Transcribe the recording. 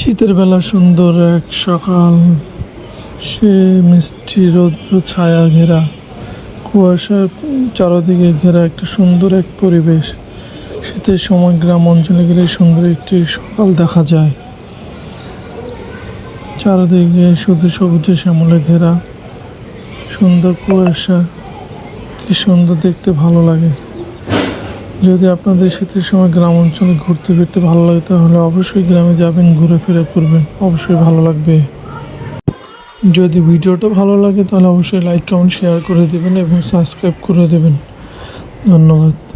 শীতের বেলা সুন্দর এক সকাল। সে মিষ্টি রৌদ্র ছায়া ঘেরা। কুয়াশা চারদিকে ঘেরা একটা সুন্দর এক পরিবেশ। শীতের সময় গ্রাম অঞ্চলে গেলে সুন্দর একটি সকাল দেখা যায়। চারদিকে শুধু সবুজে শ্যামলে ঘেরা। সুন্দর কুয়াশা। কি সুন্দর দেখতে ভালো লাগে। যদি আপনাদের শীতের সময় গ্রাম অঞ্চলে ঘুরতে ফিরতে ভালো লাগে, তাহলে অবশ্যই গ্রামে যাবেন, ঘুরে ফিরে করবেন। অবশ্যই ভালো লাগবে। যদি ভিডিওটা ভালো লাগে, তাহলে অবশ্যই লাইক, কমেন্ট, শেয়ার করে দেবেন এবং সাবস্ক্রাইব করে দেবেন। ধন্যবাদ।